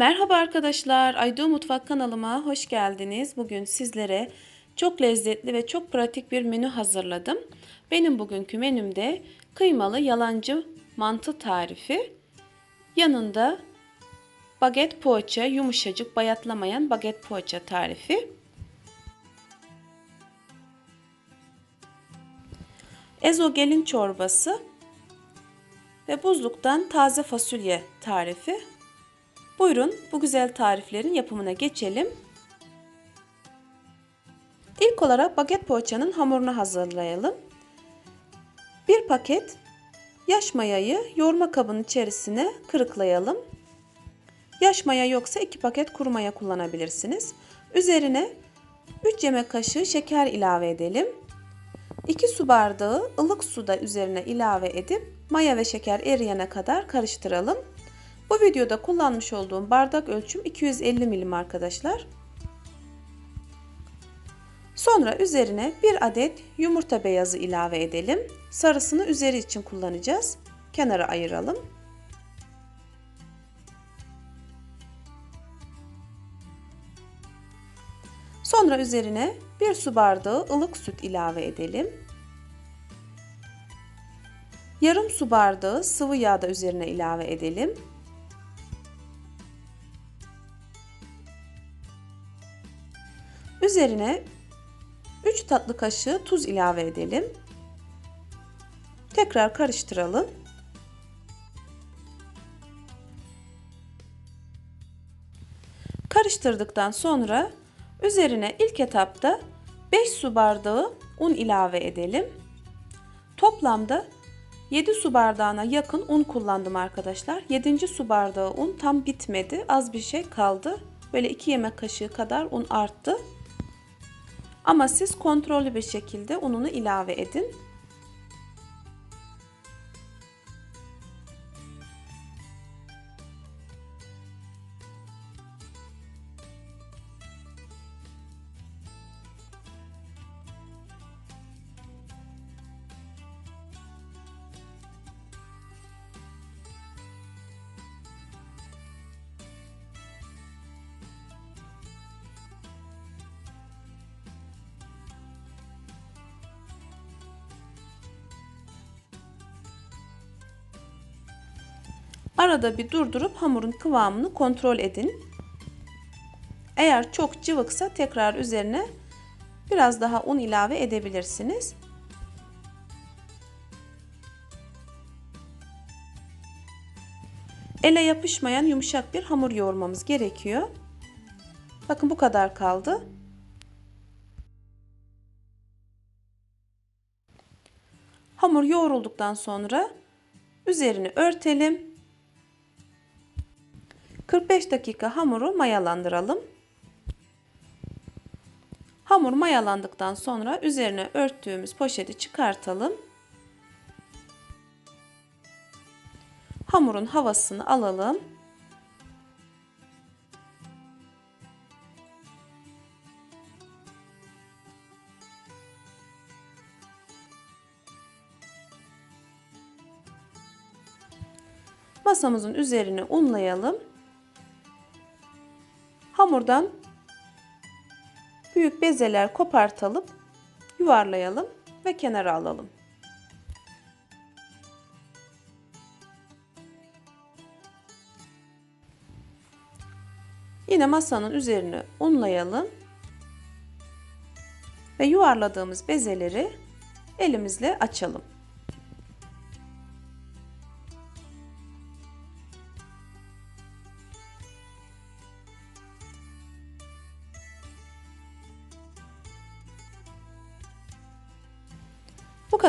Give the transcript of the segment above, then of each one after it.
Merhaba arkadaşlar, Aydo Mutfak kanalıma hoş geldiniz. Bugün sizlere çok lezzetli ve çok pratik bir menü hazırladım. Benim bugünkü menümde kıymalı yalancı mantı tarifi. Yanında baget poğaça, yumuşacık bayatlamayan baget poğaça tarifi. Ezogelin çorbası ve buzluktan taze fasulye tarifi. Buyurun bu güzel tariflerin yapımına geçelim. İlk olarak baget poğaçanın hamurunu hazırlayalım. Bir paket yaş mayayı yoğurma kabının içerisine kırıklayalım. Yaş maya yoksa 2 paket kuru maya kullanabilirsiniz. Üzerine 3 yemek kaşığı şeker ilave edelim. 2 su bardağı ılık suda üzerine ilave edip maya ve şeker eriyene kadar karıştıralım. Bu videoda kullanmış olduğum bardak ölçüm 250 milim arkadaşlar. Sonra üzerine bir adet yumurta beyazı ilave edelim. Sarısını üzeri için kullanacağız. Kenara ayıralım. Sonra üzerine bir su bardağı ılık süt ilave edelim. Yarım su bardağı sıvı yağ da üzerine ilave edelim. Üzerine 3 tatlı kaşığı tuz ilave edelim. Tekrar karıştıralım. Karıştırdıktan sonra üzerine ilk etapta 5 su bardağı un ilave edelim. Toplamda 7 su bardağına yakın un kullandım arkadaşlar. 7. su bardağı un tam bitmedi. Az bir şey kaldı. Böyle 2 yemek kaşığı kadar un arttı. Ama siz kontrollü bir şekilde ununu ilave edin. Arada bir durdurup hamurun kıvamını kontrol edin. Eğer çok cıvıksa tekrar üzerine biraz daha un ilave edebilirsiniz. Ele yapışmayan yumuşak bir hamur yoğurmamız gerekiyor. Bakın bu kadar kaldı. Hamur yoğrulduktan sonra üzerini örtelim 45 dakika hamuru mayalandıralım. Hamur mayalandıktan sonra üzerine örttüğümüz poşeti çıkartalım. Hamurun havasını alalım. Masamızın üzerine unlayalım. Hamurdan büyük bezeler kopartalım, yuvarlayalım ve kenara alalım. Yine masanın üzerine unlayalım ve yuvarladığımız bezeleri elimizle açalım.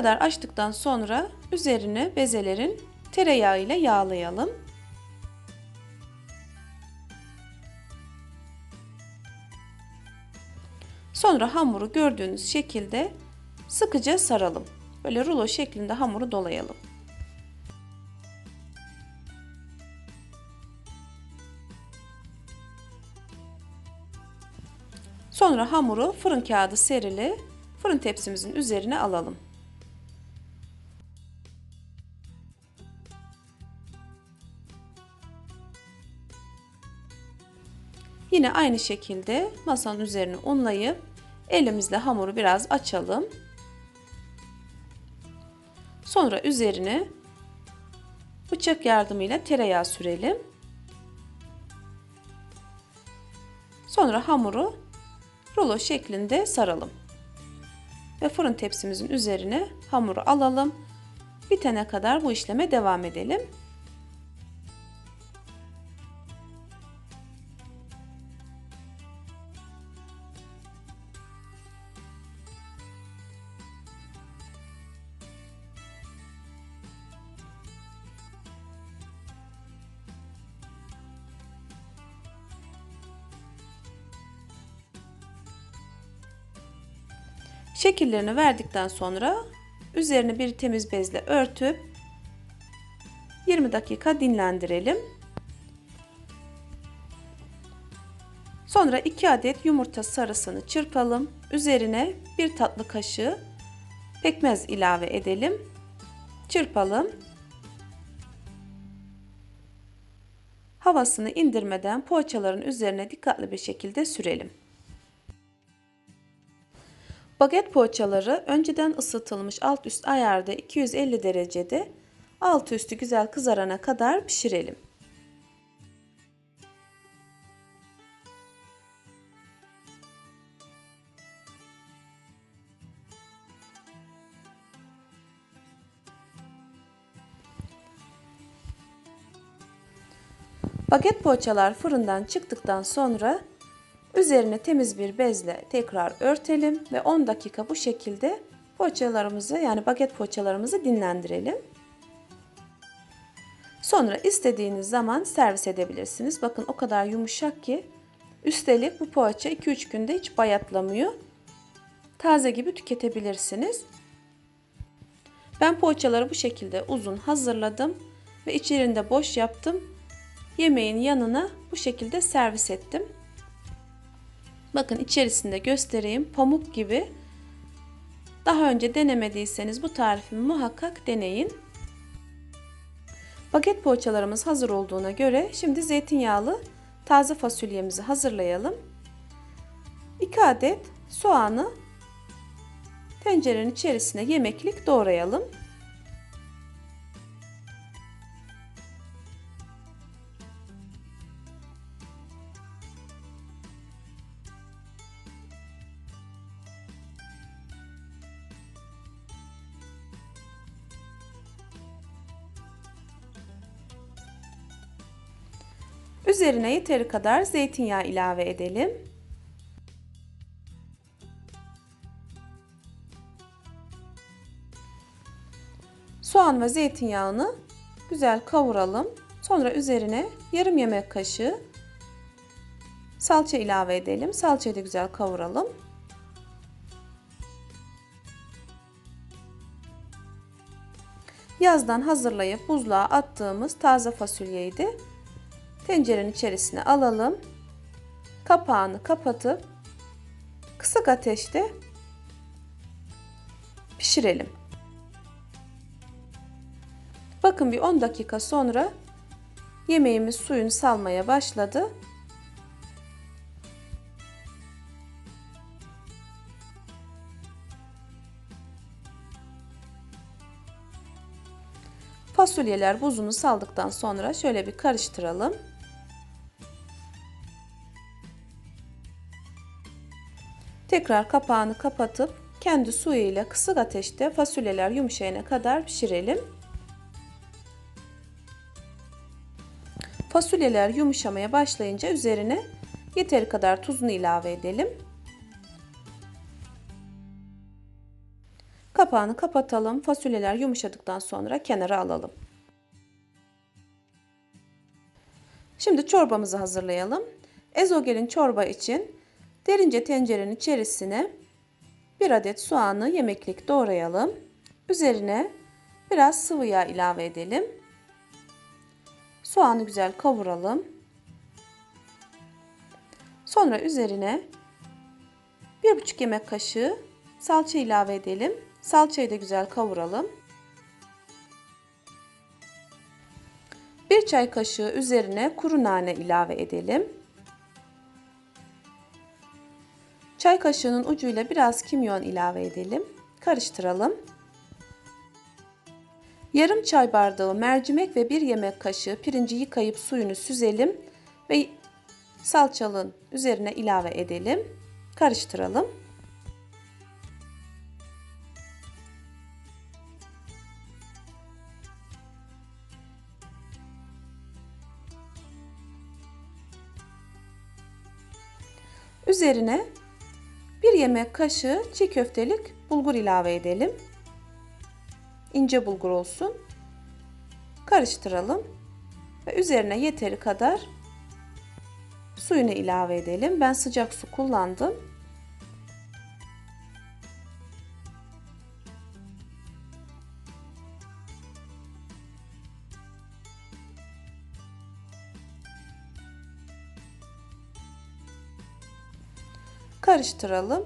Kadar açtıktan sonra üzerini bezelerin tereyağı ile yağlayalım. Sonra hamuru gördüğünüz şekilde sıkıca saralım. Böyle rulo şeklinde hamuru dolayalım. Sonra hamuru fırın kağıdı serili fırın tepsimizin üzerine alalım. Yine aynı şekilde masanın üzerine unlayıp elimizle hamuru biraz açalım. Sonra üzerine bıçak yardımıyla tereyağı sürelim. Sonra hamuru rulo şeklinde saralım. Ve fırın tepsimizin üzerine hamuru alalım. Bitene kadar bu işleme devam edelim. Şekillerini verdikten sonra üzerine bir temiz bezle örtüp 20 dakika dinlendirelim. Sonra 2 adet yumurta sarısını çırpalım. Üzerine 1 tatlı kaşığı pekmez ilave edelim. Çırpalım. Havasını indirmeden poğaçaların üzerine dikkatli bir şekilde sürelim. Baget poğaçaları önceden ısıtılmış alt üst ayarda 250 derecede alt üstü güzel kızarana kadar pişirelim. Baget poğaçalar fırından çıktıktan sonra Üzerine temiz bir bezle tekrar örtelim ve 10 dakika bu şekilde poğaçalarımızı yani baget poğaçalarımızı dinlendirelim. Sonra istediğiniz zaman servis edebilirsiniz. Bakın o kadar yumuşak ki üstelik bu poğaça 2-3 günde hiç bayatlamıyor. Taze gibi tüketebilirsiniz. Ben poğaçaları bu şekilde uzun hazırladım ve içlerinde boş yaptım. Yemeğin yanına bu şekilde servis ettim. Bakın içerisinde göstereyim. Pamuk gibi. Daha önce denemediyseniz bu tarifimi muhakkak deneyin. Baget poğaçalarımız hazır olduğuna göre şimdi zeytinyağlı taze fasulyemizi hazırlayalım. 2 adet soğanı tencerenin içerisine yemeklik doğrayalım. Üzerine yeteri kadar zeytinyağı ilave edelim. Soğan ve zeytinyağını güzel kavuralım. Sonra üzerine yarım yemek kaşığı salça ilave edelim. Salçayı da güzel kavuralım. Yazdan hazırlayıp buzluğa attığımız taze fasulyeyi de tencerenin içerisine alalım. Kapağını kapatıp kısık ateşte pişirelim. Bakın bir 10 dakika sonra yemeğimiz suyunu salmaya başladı. Fasulyeler buzunu saldıktan sonra şöyle bir karıştıralım. Tekrar kapağını kapatıp kendi suyu ile kısık ateşte fasulyeler yumuşayana kadar pişirelim. Fasulyeler yumuşamaya başlayınca üzerine yeteri kadar tuzunu ilave edelim. Kapağını kapatalım. Fasulyeler yumuşadıktan sonra kenara alalım. Şimdi çorbamızı hazırlayalım. Ezogelin çorba için Derince tencerenin içerisine bir adet soğanı yemeklik doğrayalım. Üzerine biraz sıvı yağ ilave edelim. Soğanı güzel kavuralım. Sonra üzerine bir buçuk yemek kaşığı salça ilave edelim. Salçayı da güzel kavuralım. Bir çay kaşığı üzerine kuru nane ilave edelim. Çay kaşığının ucuyla biraz kimyon ilave edelim. Karıştıralım. Yarım çay bardağı mercimek ve bir yemek kaşığı pirinci yıkayıp suyunu süzelim ve salçalın üzerine ilave edelim. Karıştıralım. Üzerine bir yemek kaşığı çiğ köftelik bulgur ilave edelim. İnce bulgur olsun. Karıştıralım. Ve üzerine yeteri kadar suyunu ilave edelim. Ben sıcak su kullandım. Karıştıralım.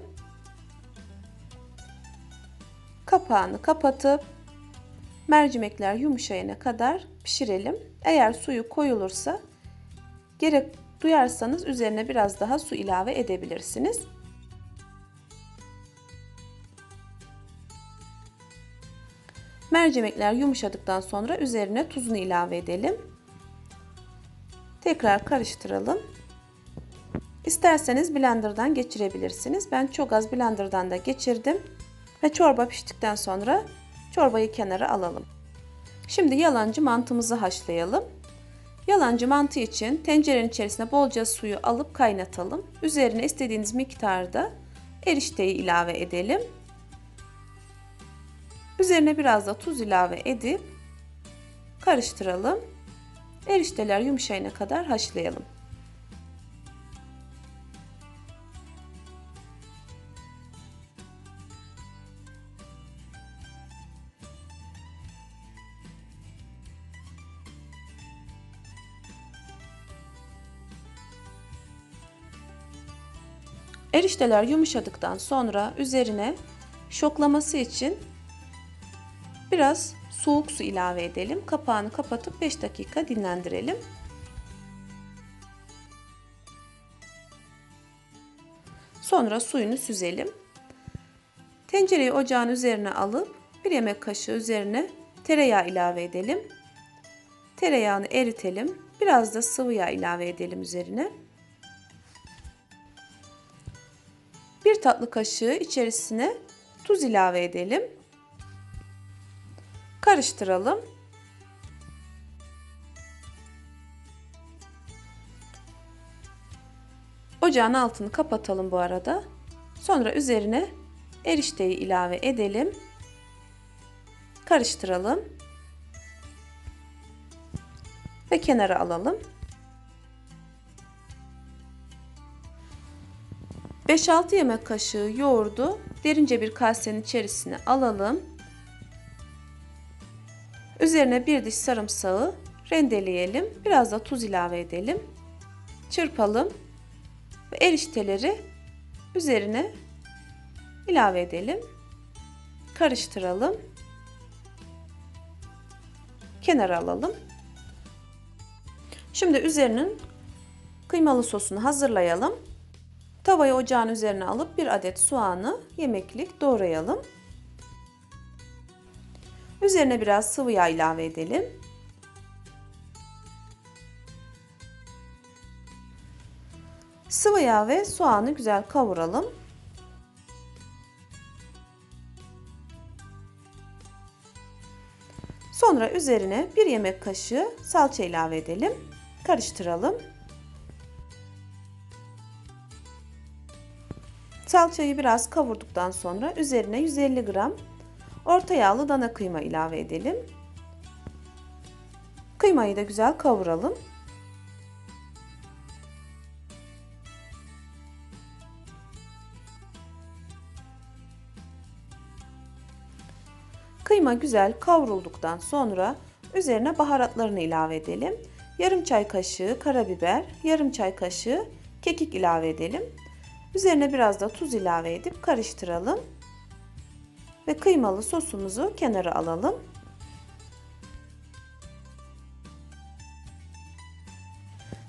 Kapağını kapatıp mercimekler yumuşayana kadar pişirelim. Eğer suyu koyulursa gerek duyarsanız üzerine biraz daha su ilave edebilirsiniz. Mercimekler yumuşadıktan sonra üzerine tuzunu ilave edelim. Tekrar karıştıralım. İsterseniz blenderdan geçirebilirsiniz. Ben çok az blenderdan da geçirdim. Ve çorba piştikten sonra çorbayı kenara alalım. Şimdi yalancı mantımızı haşlayalım. Yalancı mantı için tencerenin içerisine bolca suyu alıp kaynatalım. Üzerine istediğiniz miktarda erişteyi ilave edelim. Üzerine biraz da tuz ilave edip karıştıralım. Erişteler yumuşayana kadar haşlayalım. Erişteler yumuşadıktan sonra üzerine şoklaması için biraz soğuk su ilave edelim. Kapağını kapatıp 5 dakika dinlendirelim. Sonra suyunu süzelim. Tencereyi ocağın üzerine alıp bir yemek kaşığı üzerine tereyağı ilave edelim. Tereyağını eritelim. Biraz da sıvı yağ ilave edelim üzerine. Bir tatlı kaşığı içerisine tuz ilave edelim. Karıştıralım. Ocağın altını kapatalım bu arada. Sonra üzerine erişteyi ilave edelim. Karıştıralım. Ve kenara alalım. 5-6 yemek kaşığı yoğurdu derince bir kasenin içerisine alalım. Üzerine bir diş sarımsağı rendeleyelim. Biraz da tuz ilave edelim. Çırpalım. Ve erişteleri üzerine ilave edelim. Karıştıralım. Kenara alalım. Şimdi üzerinin kıymalı sosunu hazırlayalım. Tavayı ocağın üzerine alıp bir adet soğanı yemeklik doğrayalım. Üzerine biraz sıvı yağ ilave edelim. Sıvı yağ ve soğanı güzel kavuralım. Sonra üzerine bir yemek kaşığı salça ilave edelim. Karıştıralım. Salçayı biraz kavurduktan sonra üzerine 150 gram orta yağlı dana kıyma ilave edelim. Kıymayı da güzel kavuralım. Kıyma güzel kavrulduktan sonra üzerine baharatlarını ilave edelim. Yarım çay kaşığı karabiber, yarım çay kaşığı kekik ilave edelim. Üzerine biraz da tuz ilave edip karıştıralım. Ve kıymalı sosumuzu kenara alalım.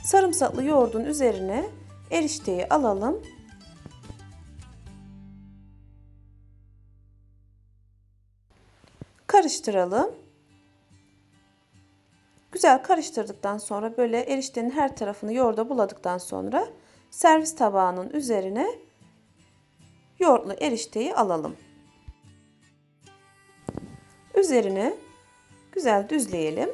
Sarımsaklı yoğurdun üzerine erişteyi alalım. Karıştıralım. Güzel karıştırdıktan sonra böyle eriştenin her tarafını yoğurda buladıktan sonra servis tabağının üzerine yoğurtlu erişteyi alalım. Üzerine güzel düzleyelim.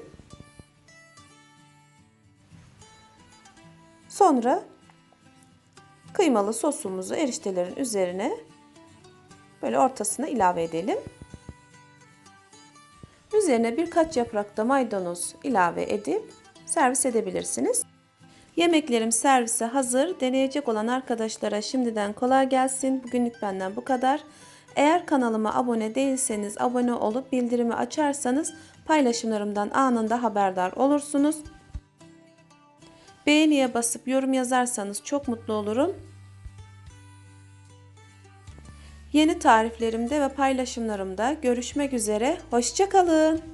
Sonra kıymalı sosumuzu eriştelerin üzerine böyle ortasına ilave edelim. Üzerine birkaç yaprak da maydanoz ilave edip servis edebilirsiniz. Yemeklerim servise hazır. Deneyecek olan arkadaşlara şimdiden kolay gelsin. Bugünlük benden bu kadar. Eğer kanalıma abone değilseniz abone olup bildirimi açarsanız paylaşımlarımdan anında haberdar olursunuz. Beğeniye basıp yorum yazarsanız çok mutlu olurum. Yeni tariflerimde ve paylaşımlarımda görüşmek üzere. Hoşçakalın.